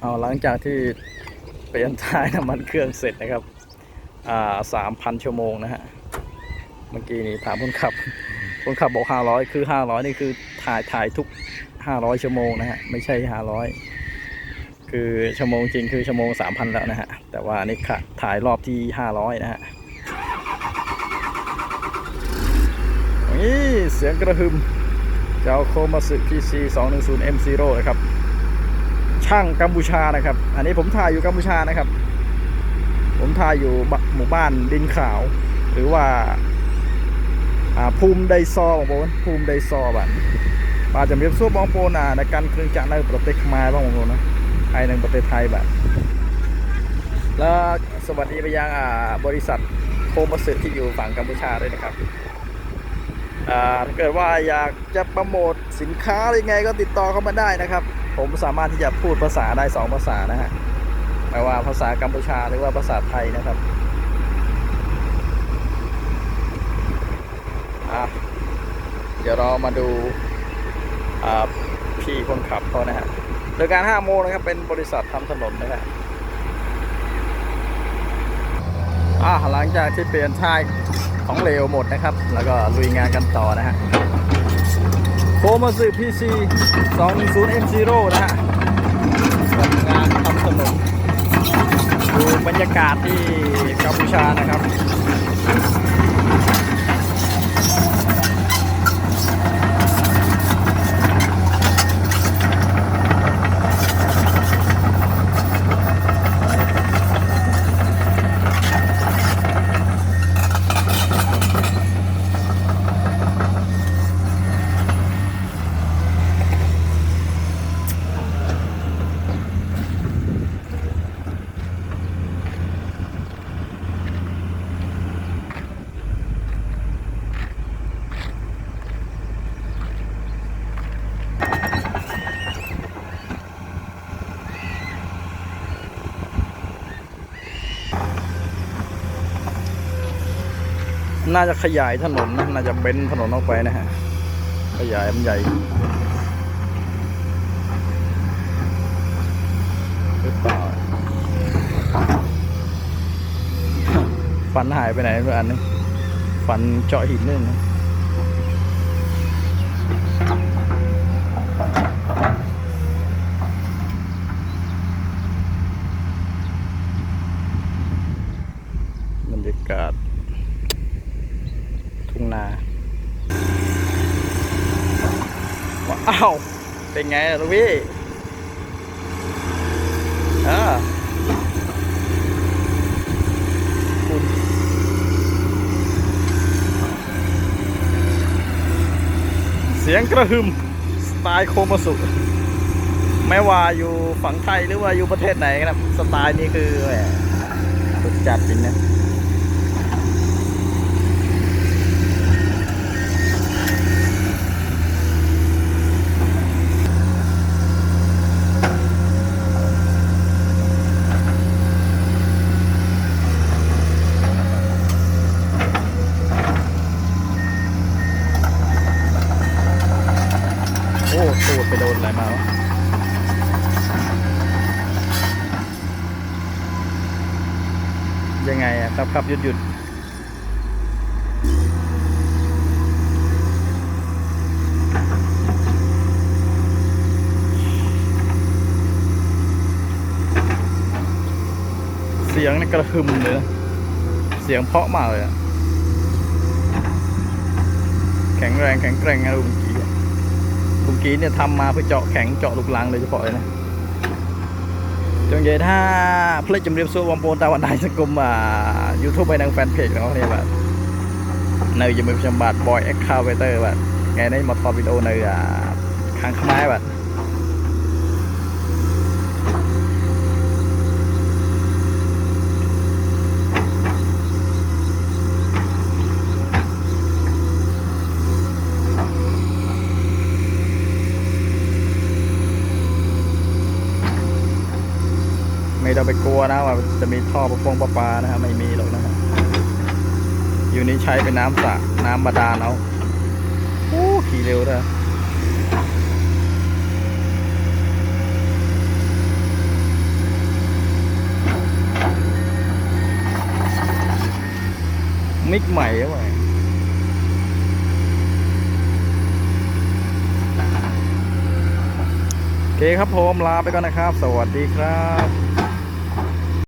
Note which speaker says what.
Speaker 1: เอาหลังจากที่เปลี่ยนท้ายน้ำมันเครื่องเสร็จนะครับ อ่าสามพันชั่วโมงนะฮะ เมื่อกี้นี่ถามคนขับ คนขับบอกห้าร้อยคือห้าร้อยนี่คือถ่ายถ่ายทุกห้าร้อยชั่วโมงนะฮะ ไม่ใช่ห้าร้อยคือชั่วโมงจริงคือชั่วโมงสามพันแล้วนะฮะ แต่ว่านี่ค่ะถ่ายรอบที่ห้าร้อยนะฮะนี่เสียงกระหึ่มเจ้าโคมาสึ PC 210 M0 นะครับ ช่างกัมพูชานะครับ อันนี้ผมถ่ายอยู่กัมพูชานะครับ ผมถ่ายอยู่หมู่บ้านดินขาว หรือว่าภูมิไดซอบางคนภูมิไดซอบันป่าจะมีส่วนบางโปนอะในการเครื่องจักรในประเทศมาบ้างบางคนนะไทยในประเทศไทยแบบแล้วสวัสดีไปยังบริษัทโคมาสึที่อยู่ฝั่งกัมพูชาด้วยนะครับถ้าเกิดว่าอยากจะโปรโมทสินค้าอะไรไงก็ติดต่อเข้ามาได้นะครับ ผมสามารถที่จะพูดภาษาได้สองภาษานะฮะไม่ว่าภาษากัมพูชาหรือว่าภาษาไทยนะครับเดี๋ยวเรามาดูพี่คนขับเขานะฮะโดยการ5โมงนะครับเป็นบริษัททำถนนนะฮะหลังจากที่เปลี่ยนท้ายของเหลวหมดนะครับ แล้วก็ลุยงานกันต่อนะฮะ โคมาสึ PC 20 M0 นะฮะทำงานทำสนุกดูบรรยากาศที่กัมพูชานะครับ น่าจะขยายถนนนะน่าจะเป็นถนนออกไปนะฮะ ขยายมันใหญ่หรือเปล่าฟันหายไปไหนด้วยอันนึงฟันเจาะหินด้วยนะบรรยากาศ ทุ่งนาว้าวเป็นไงล่ะลูกพี่อ่าเสียงกระหึ่มสไตล์โคมาสุไม่ว่าอยู่ฝั่งไทยหรือว่าอยู่ประเทศไหนนะครับ สไตล์นี้คือแหมสุดจัดจริงนะ โอ้ตูด ไปโดนอะไรมาวะยังไงอะครับครับหยุดหยุดเสียงนี่กระหึ่มเลยนะเสียงเพาะมากเลยอะแข็งแรงแข็งแกร่งนะลุงกี้ อะ เมื่อกี้เนี่ยทำมาเพื่อเจาะแข็งเจาะลูกลังโดยเฉพาะเลยนะจงเยถ้าเพลงจำเรียบสู้วงโปนตาวันใดสกุมอ่ายูทูบไปทางแฟนเพจของเขาเนี่ยแบบในยมือประจำบัตรบอยเอ็กคาเวเตอร์แบบ ไปกลัวนะว่าจะมีท่อประพงประปานะฮะไม่มีหรอกนะฮะอยู่นี้ใช้เป็นน้ำสระน้ำบาดาลเอาโอ้ขี่เร็วนะมิกใหม่เอาไว้โอเคครับผมลาไปก่อนนะครับ สวัสดีครับ